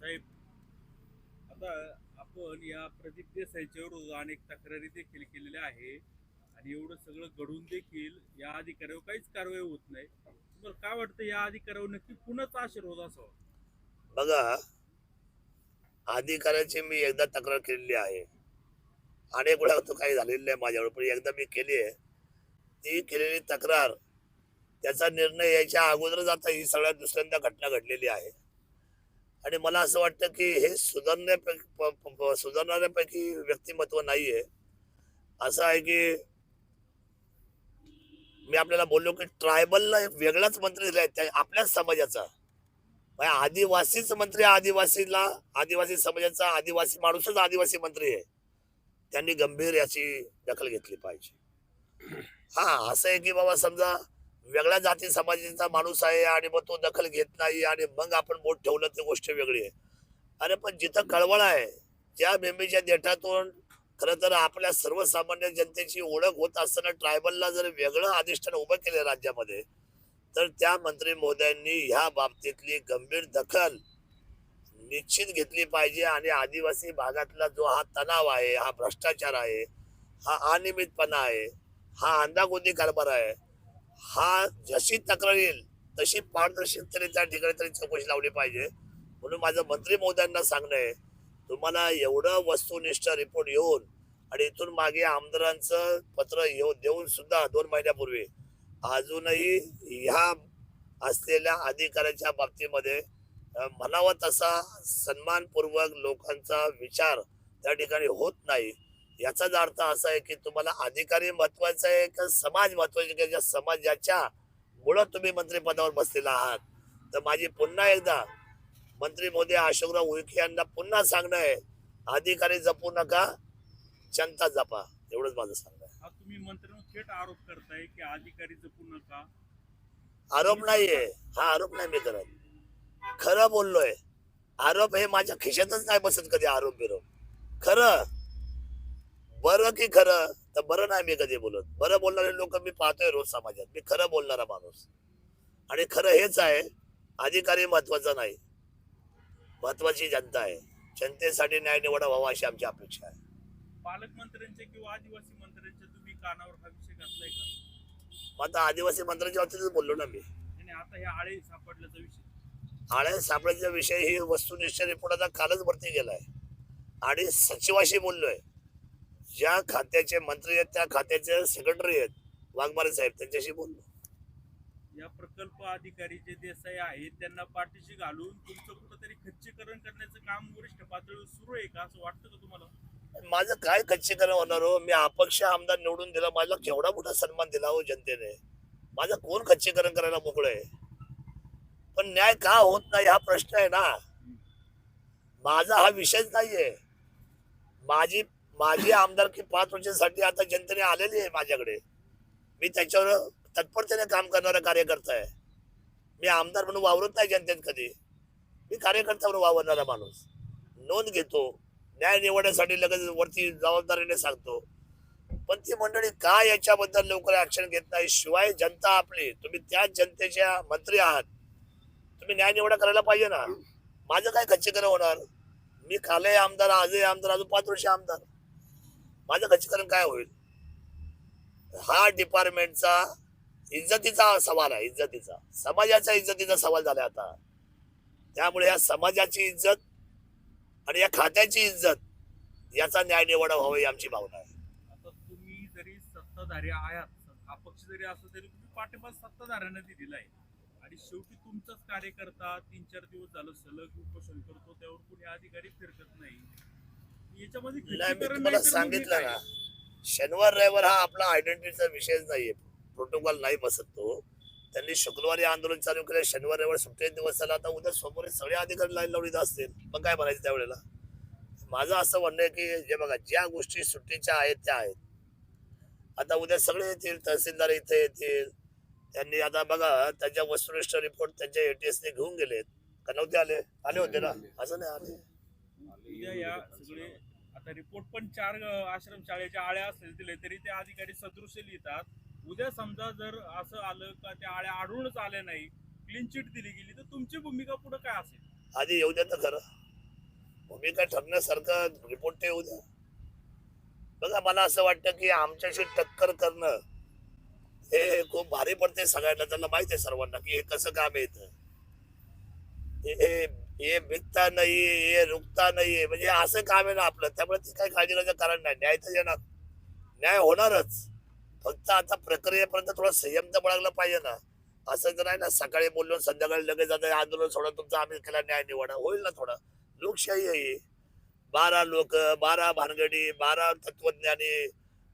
साहेब आता आपण या प्रदीप देसाईच्या विरोधात अनेक तक्रारी देखील केलेल्या आहे आणि एवढं सगळं घडून देखील या अधिकाऱ्यावर काहीच कारवाई होत नाही. तुम्हाला काय वाटतं या अधिकाऱ्यावर नक्की कुणाचा आशीर्वाद असावा? बघा अधिकाऱ्याची मी एकदा तक्रार केलेली आहे. अनेक वेळा तो काही झालेलं नाही माझ्यावर पण एकदा मी केली आहे. ती केलेली तक्रार त्याचा निर्णय यायच्या अगोदरच आता ही सगळ्यात दुसऱ्यांदा घटना घडलेली आहे. आणि मला असं वाटतं की हे सुधारण्यापैकी सुधारणाऱ्यापैकी व्यक्तिमत्व नाहीये. असं आहे की मी आपल्याला बोललो की ट्रायबलला एक वेगळाच मंत्री दिलाय त्या आपल्याच समाजाचा. म्हणजे आदिवासीच मंत्री आदिवासीला आदिवासी समाजाचा आदिवासी माणूसच आदिवासी मंत्री आहे. त्यांनी गंभीर याची दखल घेतली पाहिजे. हा असं आहे की बाबा समजा वेगळ्या जाती समाजाचा माणूस आहे आणि मग तो दखल घेत नाही आणि मग आपण बोट ठेवलं ती गोष्ट वेगळी आहे. अरे पण जिथं कळवळ आहे ज्या मेंबीच्या देठातून खरं तर आपल्या सर्वसामान्य जनतेची ओळख होत असताना ट्रायबलला जर वेगळं अधिष्ठान उभं केलं राज्यामध्ये तर त्या मंत्री महोदयांनी ह्या बाबतीतली गंभीर दखल निश्चित घेतली पाहिजे आणि आदिवासी भागातला जो हा तणाव आहे हा भ्रष्टाचार आहे हा अनियमितपणा आहे हा अंदागोंदी कारभार आहे हा जशी तक्रार येईल तशी पारदर्शकतेने त्या ठिकाणी तरी चौकशी लावली पाहिजे. म्हणून माझं मंत्री महोदयांना सांगणं आहे तुम्हाला एवढं वस्तुनिष्ठ रिपोर्ट येऊन आणि इथून मागे आमदारांचं पत्र येऊ देऊन सुद्धा दोन महिन्यापूर्वी अजूनही ह्या असलेल्या अधिकाऱ्याच्या बाबतीमध्ये म्हणावा तसा सन्मानपूर्वक लोकांचा विचार त्या ठिकाणी होत नाही. याचाच अर्थ असा आहे की तुम्हाला अधिकारी महत्त्वाचा आहे का समाज महत्त्वाचे का ज्या समाजाच्या मुळे तुम्ही मंत्रिपदावर बसलेला आहात. तर माझी पुन्हा एकदा मंत्री मोदी अशोकराव उईके यांना पुन्हा सांगणं आहे अधिकारी जपू नका जनता जपा. एवढंच माझं सांगणं आहे. हा तुम्ही मंत्र्यांवर थेट आरोप करताय की अधिकारी जपू नका? आरोप नाहीये. हा आरोप नाही मी करत. खरं बोललोय. आरोप हे माझ्या खिशातच नाही बसत कधी आरोप बिरोप खरं बरं की खरं? तर बरं नाही मी कधी बोलत. बरं बोलणारे लोक मी पाहतोय रोज समाजात. मी खरं बोलणारा माणूस. आणि खरं हेच आहे अधिकारी महत्त्वाचा नाही. महत्वाची जनता आहे. जनतेसाठी न्याय निवडा व्हावा अशी आमची अपेक्षा आहे. पालकमंत्र्यांच्या किंवा आदिवासी मंत्र्यांच्या तुम्ही कानावर हा विषय घातलाय का? आता आदिवासी मंत्र्यांच्या बाबतीतच बोललो ना मी. आणि आता हे आळे सापडल्याचा विषय. आळ्या सापड्याचा विषय ही वस्तुनिष्ठ रिपोर्टाचा कालच भरती गेलाय आणि सचिवाशी बोललोय. ज्या खात्याचे मंत्री आहेत त्या खात्याचे सेक्रेटरी आहेत वाघमारे साहेब त्यांच्याशी बोललो. या प्रकल्प अधिकारी जे देसाई आहेत त्यांना पाठीशी घालून तुमचं कुठंतरी खच्चीकरण करण्याचं काम वरिष्ठ पातळीवर सुरू आहे का? असं वाटतं का तुम्हाला? माझं काय खच्चीकरण होणार हो? मी अपक्ष आमदार निवडून दिला मला केवढा मोठा सन्मान दिला हो जनतेने. माझं कोण खच्चीकरण करायला मोकळं आहे? पण न्याय का होत नाही हा प्रश्न आहे ना. माझा हा विषयच नाहीये. माझी माझी आमदारकी पाच वर्षासाठी आता जनतेने आलेली आहे माझ्याकडे. मी त्याच्यावर तत्परतेने काम करणारा कार्यकर्ता आहे. मी आमदार म्हणून वावरत नाही जनतेत कधी. मी कार्यकर्ता म्हणून वावरणारा माणूस. नोंद घेतो. न्याय निवडण्यासाठी लगेच वरती जबाबदारीने सांगतो. पण ती मंडळी का याच्याबद्दल लवकर ॲक्शन घेत नाही? शिवाय जनता आपली. तुम्ही त्याच जनतेच्या मंत्री आहात. तुम्ही न्याय निवडा करायला पाहिजे ना. माझं काय खच्चीकरण होणार? मी कालही आमदार आजही आमदार अजून पाच वर्ष आमदार. माझं खच्चीकरण काय होईल? हा डिपार्टमेंटचा इज्जतीचा सवाल आहे इज्जतीचा. समाजाच्या इज्जतीचा सवाल झाला आता. त्यामुळे या समाजाची इज्जत आणि या खात्याची इज्जत याचा न्याय निवडा व्हावा ही आमची भावना आहे. आता तुम्ही जरी सत्ताधारी आहात अपक्ष जरी असं तरी तुम्ही पाठिंबा सत्ताधाऱ्यांना दिलेला आहे. आणि शेवटी तुमचाच कार्यकर्ता तीन चार दिवस झालं सलग उपोषण करतो त्यावर कुणी अधिकारी फिरकत नाही. नाही मी तुम्हाला हे सांगितलं? ना शनिवार रविवार हा आपला आयडेंटिटीचा विषयच नाहीये. प्रोटोकॉल नाही बसत तो. त्यांनी शुक्रवारी आंदोलन चालू केलं शनिवार रविवार सुट्टे दिवस झाला. आता उद्या सोमवारी सगळे अधिकारी लाईन लावलीत असतील. मग काय म्हणायचं त्यावेळेला? माझं असं म्हणणं आहे की जे बघा ज्या गोष्टी सुट्टीच्या आहेत त्या आहेत. आता उद्या सगळे येतील तहसीलदार इथे येतील. त्यांनी आता बघा त्यांच्या वस्तुनिष्ठ रिपोर्ट त्यांच्या एटीएस ने घेऊन गेलेत. का नव्हते आले. आले होते ना? असं नाही आले. उद्या या सगळे आता रिपोर्ट पण चार अ, आश्रम शाळेच्या आळ्या असतील दिले तरी ते अधिकारी सदृश्य लिहितात. उद्या समजा जर असं आलं का त्या आळ्या आढळूनच आल्या नाही क्लीन चिट दिली गेली तर तुमची भूमिका पुढे काय असेल? आधी येऊ द्या तर खरं. भूमिका ठरण्यासारखं रिपोर्ट ते येऊ द्या. बघा मला असं वाटतं की आमच्याशी टक्कर करणं हे खूप भारी पडते सगळ्यांना. त्यांना माहिती आहे सर्वांना की हे कसं काम इथं. हे हे भिकता नाही हे रुकता नाहीये म्हणजे असं काम आहे ना आपलं. त्यामुळे ती काही काळजी करायचं कारण नाही. न्याय तर येणार. न्याय होणारच. फक्त आता प्रक्रियेपर्यंत थोडा संयम तर बाळगला पाहिजे ना. असं तर नाही ना सकाळी बोललो संध्याकाळी लगेच जातं आंदोलन सोडा तुमचा आम्ही केला न्याय निवडा. होईल ना थोडा. लोकशाही आहे बारा लोक बारा भानगडी बारा तत्वज्ञानी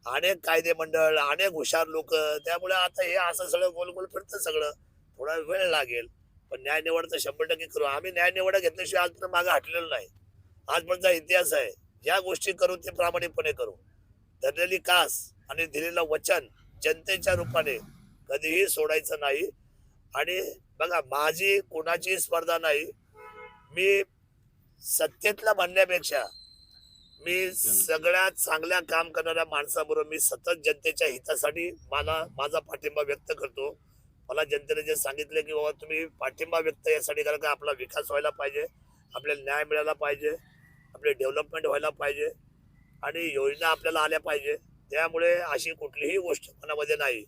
अनेक कायदे मंडळ अनेक हुशार लोक. त्यामुळे आता हे असं सगळं गोल गोल फिरतं सगळं. थोडा वेळ लागेल. पण न्याय निवड तर शंभर टक्के करू. आम्ही न्याय निवडा घेतल्याशिवाय आजपर्यंत मागं हटलेलं नाही. आजपर्यंतचा इतिहास आहे. ज्या गोष्टी करू ते प्रामाणिकपणे करू. धरलेली कास आणि दिलेलं वचन जनतेच्या रूपाने कधीही सोडायचं नाही. आणि बघा माझी कोणाची स्पर्धा नाही मी सत्तेतला म्हणण्यापेक्षा मी सगळ्यात चांगल्या काम करणाऱ्या माणसाबरोबर मी सतत जनतेच्या हितासाठी मला माझा पाठिंबा व्यक्त करतो. मला जनतेने जे सांगितले की बाबा तुम्ही पाठिंबा व्यक्त यासाठी करा का आपला विकास व्हायला पाहिजे आपल्याला न्याय मिळायला पाहिजे आपले डेव्हलपमेंट व्हायला पाहिजे आणि योजना आपल्याला आल्या पाहिजे. त्यामुळे अशी कुठलीही गोष्ट मनामध्ये नाही.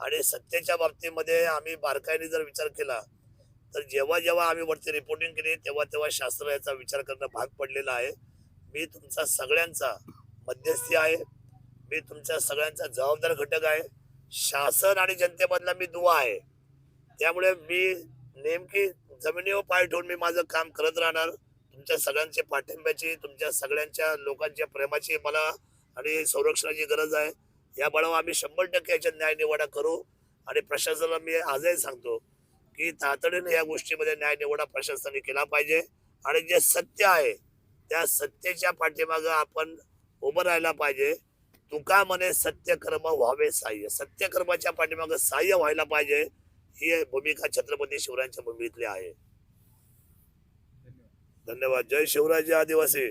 आणि सत्तेच्या बाबतीमध्ये आम्ही बारकाईने जर विचार केला तर जेव्हा जेव्हा आम्ही वरती रिपोर्टिंग केली तेव्हा तेव्हा शास्त्र याचा विचार करणं भाग पडलेला आहे. मी तुमचा सगळ्यांचा मध्यस्थी आहे. मी तुमच्या सगळ्यांचा जबाबदार घटक आहे. शासन आणि जनतेमधला मी दुवा आहे. त्यामुळे मी नेमकी जमिनीवर पाय ठेवून मी माझं काम करत राहणार. तुमच्या सगळ्यांच्या पाठिंब्याची तुमच्या सगळ्यांच्या लोकांच्या प्रेमाची मला आणि संरक्षणाची गरज आहे. या बळावर आम्ही शंभर टक्के याच्यात न्याय निवाडा करू आणि प्रशासनाला मी आजही सांगतो की तातडीने या गोष्टीमध्ये न्याय निवाडा प्रशासनाने केला पाहिजे. आणि जे सत्य आहे त्या सत्तेच्या पाठीमागं आपण उभं राहायला पाहिजे. तुका म्हणे सत्यकर्म व्हावे साह्य. सत्यकर्माच्या पाठीमाग साह्य व्हायला पाहिजे ही भूमिका छत्रपती शिवरायांच्या भूमीतली आहे. धन्यवाद. जय शिवराज आदिवासी.